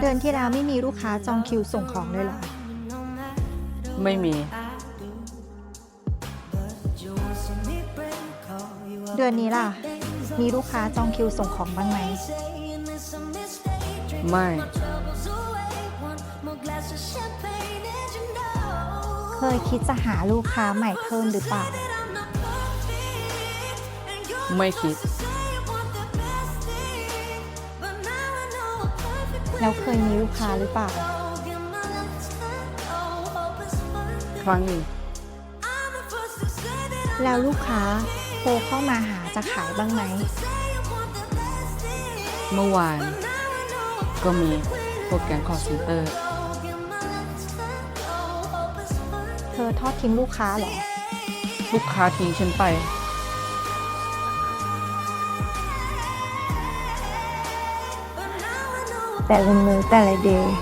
เดือนที่แล้วไม่มีลูกค้าจองคิวส่งของเลยเหรอ ไม่มี เดือนนี้ล่ะ มีลูกค้าจองคิวส่งของบ้างไหม ไม่ เคยคิดจะหาลูกค้าใหม่เพิ่มหรือเปล่า ไม่คิด แล้วเคยมีลูกค้าหรือเปล่า ครั้งหนึ่งแล้วลูกค้าโทรเข้ามาหาจะขายบ้างไหม เมื่อวาน ก็มีโปรแกรมคอร์เซนเตอร์ เธอทอดทิ้งลูกค้าเหรอ ลูกค้าทิ้งฉันไป แต่ละมือแต่ละเดย์